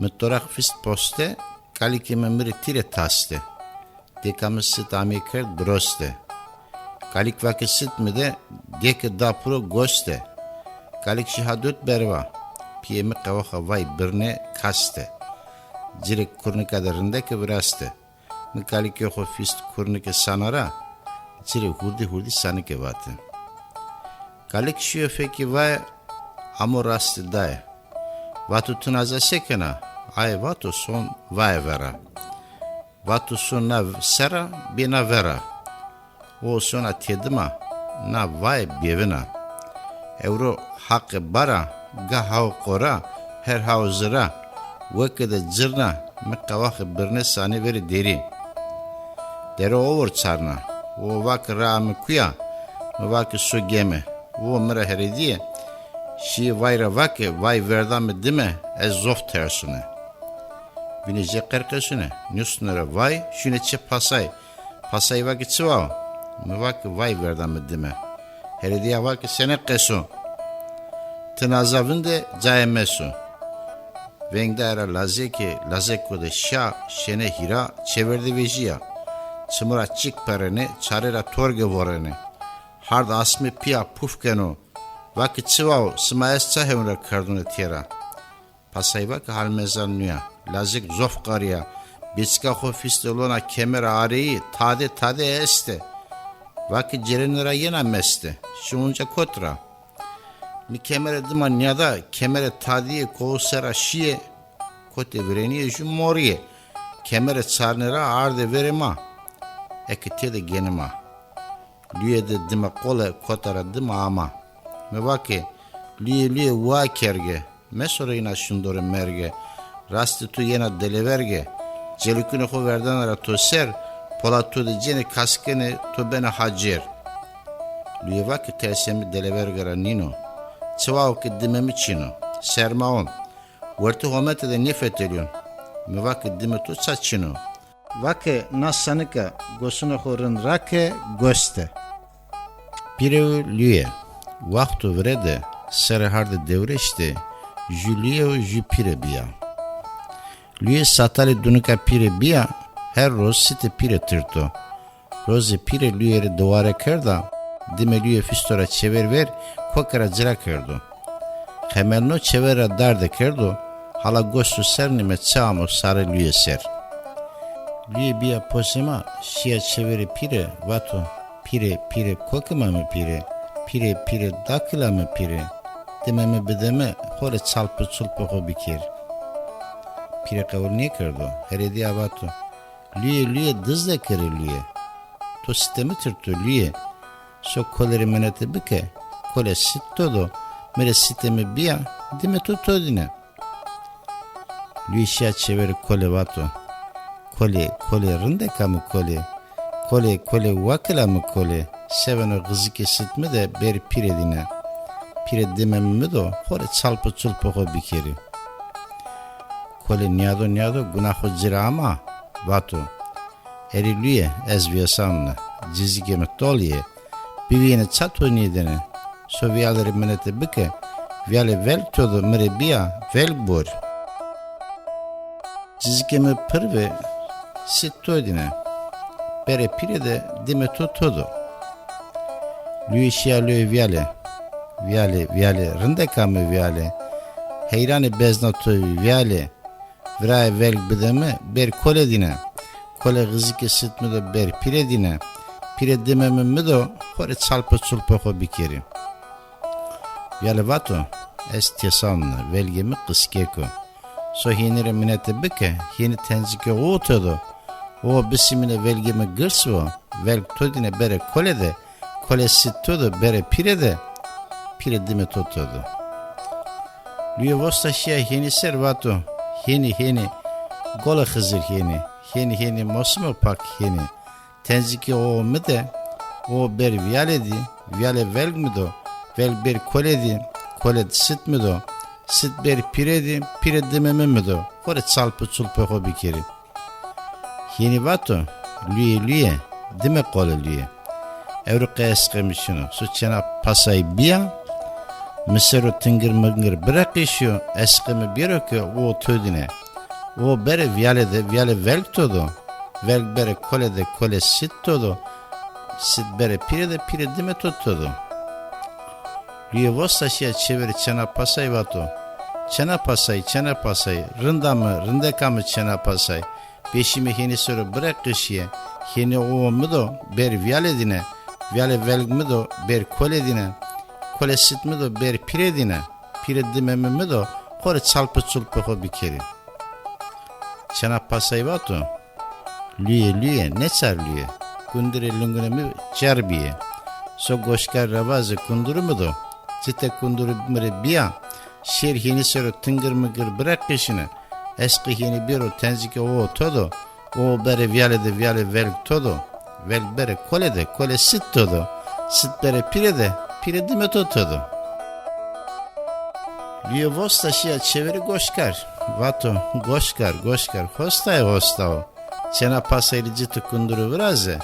Mëtorak fist poste, kalike me mri tire taste. Dekame sit amiker droste. Kalik vake sit mi de, deke da pro goste. Kalik şihadut berva, piyemi kavaha vay birne kaste. Cirek kurnika derindeke viraste. Mi kalik yoko fist kurnike sanara, cire hurdi hurdi sanike vate. Şiyo feki vay, amo rasti daye. Vatu tunaza sekena, ay vatu son vay vera. Vatu son na sera, bina vera. O sona tedima, na vay bievina. Euro hakkı bara, ga hav kora, her hav zıra. Vekede zırna, me kavakı birne sani veri deri. Dere over çarna, o vak ra me kuya, vak su geme. O mera herediye, şi vayra vake, vay verda me dime, ez zof tersune. Binece kerkesune, nüsnere vay, şune çe pasay. Pasay vaki çıvav, me vaki vay verda me dime. Herediye vaki sene kesu. Tınazavın de cayemesu. Vengde era lazeki, lazeko de şa, şene hira, çevirdi vejiya. Çımıra çik perene, çarera torge vorene. Hard asmi pia pufkeno. Vaki çıvav, sımayes çahemre kardune tira. Pasay vaki halmezan nüya. Lazik zof karya. Bitska ho fistolona kemer areyi, tade tade este. Vaki cerenera yena meste. Şunca kotra. Mi kemere dima nyada, kemere tadiye kovsera şiye. Kote vereniye şu moriye. Kemere çarnera arde verema. Eki tede genima lüye de dima kotara dima ama. Me vaki lüye lüye ua kerge. Me sorayına şundore merge. Rastitu yena deleverge. Celikune ho verden ara toser. Polatu de cene kaskene to bene hacer. Lüye vaki tersemi delevergara nino. Çıvav ki dimemi çino. Sermaon. Verti homete de nefet ediyon. Me vaki dimi tu saçino vake nasanika gosunohorun rake goste. Pireu lüye, vaktu vrede, serharde devreşte, jülieu jü pire biya. Lüye satale dunuka pire biya, her roz site pire tırto. Roze pire lüyeri duvara kerda, dime lüye fistora çever ver, kokara cira kerdo. Hemelno çevera darde kerdo, hala gostu sernime çamo sarı lüye ser.'' Lüye bia posema, şia çeveri pire, vato, pire pire kokima mı pire, pire pire dakila mı pire, dememe bedeme, hore çalpı çulpı ho bikir. Pire kavul niye kerdo, heredi avato. Lüye lüye dızda kere lüye. To sistemi tırtı lüye. So koleri menete bike, kole sit todo, mere siteme bia, dime tu todine. Lui şia çeveri kole vato. Kole, kole rinde kamu kole. Kole, kole vakila mı kole. Seveno gızike sitme de beri piredine. Pire dememi do, hore çalpı çulpı ho bikeri. Kole niyado niyado gunaho zira ama, vato. Eri luye ez viyasanla, cizigeme tolye, bivine çato nidene, so vialere menete bike, viale vel todo mere bia vel bor. Cizigeme pırve sit todine, bere pire de dime to todo. Lui şia lui viale, viale viale. Rinde kame viale, heyrani bezna toy viale, Vray vel bideme ber kole dine, kole gızike sitme de ber pire dine, pire dememe mi do, hore çalpa çulpa ho bikeri. Viale vato, es tiesanna, velgemi kıskeko. So hinire minete bike, hini tenzike uotodo, o bisimine velgemi gırsvo, vel todine bere kole de, kole sittodo bere pire de, pire dime totodo. Lüye vosta şia hini ser vato, hini hini, gola hızır hini, hini hini mosmo pak hini. Tenziki o mu de, o ber viale di, viale vel mi do, vel ber kole di, kole sit mi do, sit ber pire di, pire dememe mi do, kore çalpı çulpı ho bir kere. Hini vato, lüye lüye, dime kole lüye. Evru kayas kamışını, su çena pasay biya, Mısırı tıngır mıngır bırak işiyor. Eskimi bir öküyor o tödüne. O bere viyalede viyale velk todo. Velk bere kolede kole sit todo. Sit bere pire de pire dime todo. Lüye vosta şia çeviri çena pasay vato. Çena pasay, çena pasay. Rında mı, rındeka mı çena pasay. Beşimi heni soru bırak kışıya. Heni o mu do ber viyale dine. Viyale velk mi do ber kole dine. Kole sit mi do ber pire dine. Pire dime mi do kore çalpı çulpı ho bir kere. Çena pasay vato. Lüye lüye ne çar lüye. Kundire lungune mi çarbiye. So goşkar ravazı kunduru mu do? Cite kunduru mire biya. Şer hini sero tıngır mıgır bırak peşine. Eski hini biro tenzike o todo. O bere viyale de viyale vel todo. Vel bere kole de kole sit todo. Sit bere pire de pire dime to todo. Lije vosta šija čeveri goškar. Vato, goškar, goškar. Hosta je hostao. Čena pasaj liđitu kunduru vraze.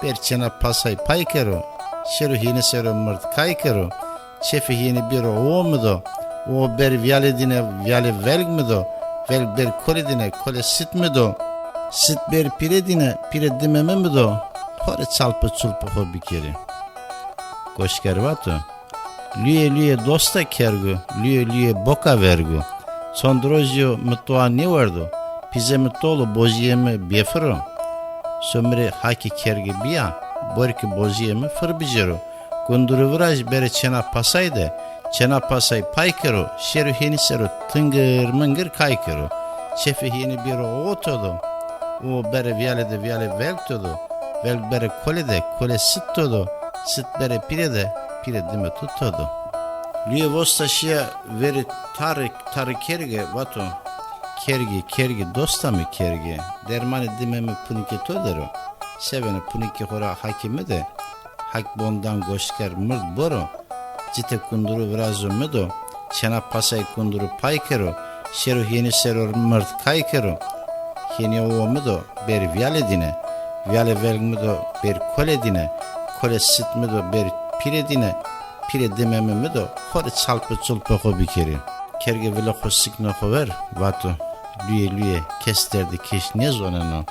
Per čena pasaj pajkeru. Šeru hini sero mrt kajkeru. Çefi hini biro o mudo. O ber viyale dine viyale velg mudo. Velg ber kole dine kole sit mudo. Sit ber pire dine pire dimeme mudo. Hore çalpı çulpı ho bir kere. Goşkar vato. Lüye lüye dosta kergu, lüye lüye boka vergu. Sondrozio mutluğa ne vardı? Pize mutlu boziyemi befiro. Sömre haki kergi biya, borki boziyemi fırbicero. Gunduru viraj bere çena pasaydı. Çena pasay paykero, şeru heni seru tıngır mıngır kaykero. Şefi heni biro otodo. O bere viyale de viyale veltodo. Vel bere kole de kole sit. Sit bere pire de pire dime tutodo. Lüye vosta şia veri tarık tarık kerge vato. Kergi kergi dosta mı kergi? Dermani dime mi punike todero. Sevene punike hora hakime de. Hak bondan goşker mırd boro. Cite kunduru virazo medo. Çena pasay kunduru paykero. Şeru yeni seror mırd kaykero. Heni o medo ber viyale dine. Viyale vel medo ber kole dine. Kole sit medo ber pire dine. Pire dememe medo. Hore çalpı çulpı ho bir kere. Kerge vile hosik no ho ver. Vato. Lüye lüye kes derdi keş ne zoneno.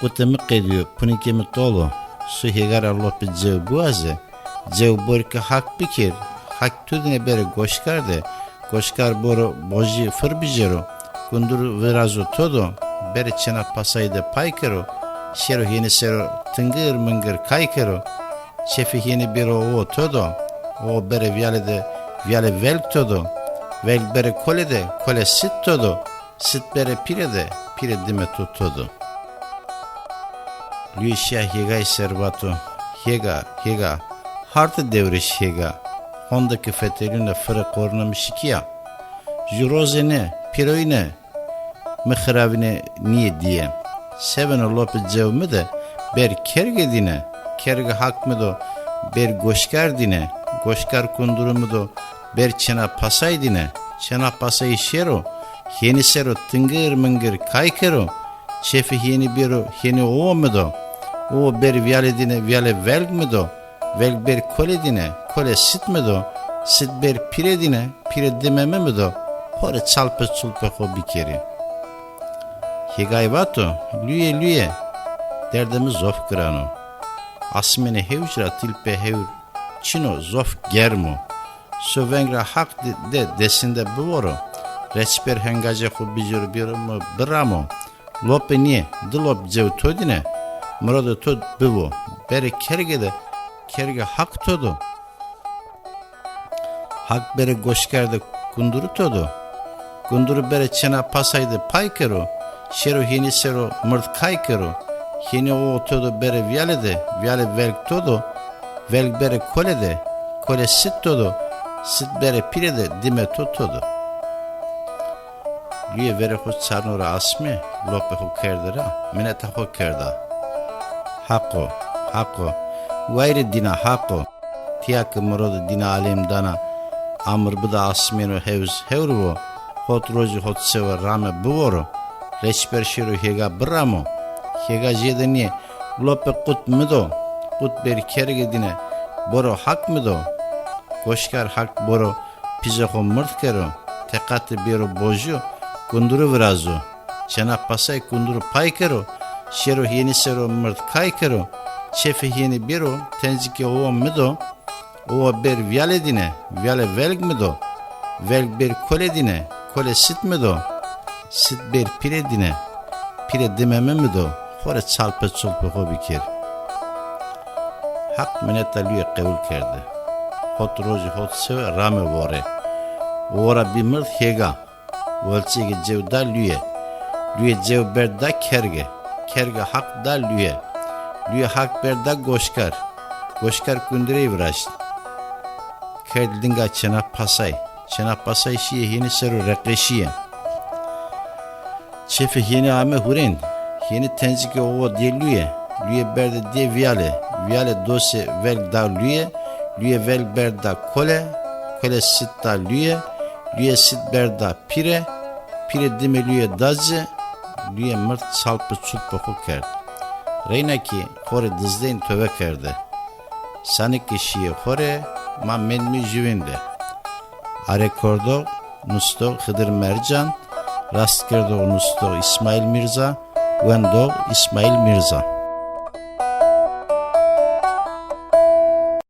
Kutemi kediyor. Punike mi tolo. Su hegar Allah bir cev borke hak bikir. Hak tüdüne beri goşkar de. Goşkar boru boji fır bijero. Kunduru virazo todo. Beri çena pasaydı paykero. Şero yeni sero tıngır mıngır kaykero. Şefi yeni biro o todo. O bere viyale de viyale velk todo. Vel bere kole de kole sit todo. Sit bere pire de pire dime tut todo. Luisha Hega servato. Hega, Hega. Harta devriş Hega. Hondaki fetelüne fırı kornamışikiya. Jurozene, piroyne. Mıhravine niye diye. Seven lopi cevmi de ber kerge dine. Kerge hak mı do ber goşkar dine. Goşkar kundurumu do ber çena pasay dine. Çena pasay şero. Yeni sero tıngır mıngır kaykero. Şefi yeni biro yeni o mu do? O ber viyale dine viyale velg mi do? Velg ber kole dine kole sit mi do? Sit ber pire dine pire dememe mi do? Hore çalpı çulpı ho bir kere. Higay vato, lüye lüye. Derdimiz zof grano. Asmene hevcra tilpe hevr. Çino zof germo. Sövengra hak de, de desinde buvoro. Reçber hengace hu bijur biromo bramo. Lope niye? Dilop cev todine. Murado tod bivo. Bere kerge de kerge hak todu. Hak bere goşkerde kunduru todu. Kunduru bere çena pasaydı paykero. Şero hini sero mırt kaykero. Hini o todo bere viyale de viyale velk todo. Velk bere kole de kole sit todo. Sit bere pire de dime to todo. Lüye vere ho çarnora asmi lope ho kerdera. Mineta ho kerda. Hako, hako. Vayri dina hako. Tiyak morodu dina alim dana. Amr bıda asmino hevz hevruvo. Hot roju hot seva rame buvoro. Reçber şiru hega bramo. Hega jedeni lope kut mıdo. Kut ber kergedine. Boro hak mıdo. Koşkar hak boro pizeko mırt kero. Tekati biro boju kunduru virazu. Çenak pasay kunduru pay kero. Şero yeni sero mırt kay yeni biro tenzike owa mido. Owa ber viale dine. Viale velg mido. Velg ber kole dine. Kole sit mido. Sit ber pire dine. Pire dememe mido. Hore çalpe çulpe hobi ker. Hak mineta lüye kevul kerdi. Hot roji hot seve rame vore. Ora bir mırt hega. Volçege cevda lüye. Lüye cev berda kerge. Kerge hak da lüye. Lüye hak berda goşkar. Goşkar kundire viraşt. Kerdinga çena pasay. Çena pasay şiye yeni seru rekleşiye. Çefe yeni ame huren. Yeni tenzike ova diye lüye. Lüye berde diye viale. Viale dose vel da lüye. Lüye vel berda kole. Kole sit da lüye. Lüye sit berda pire. Pire dime lüye dazze. Lüye mırt salpı hukerd. Reyna ki hore dızdeyn töve kerde. Sanik kişiye hore ma menmi jüvinde. Arekordo Nusto Hıdır Mercan, Rastkerdo Nusto İsmail Mirza, Wendo İsmail Mirza.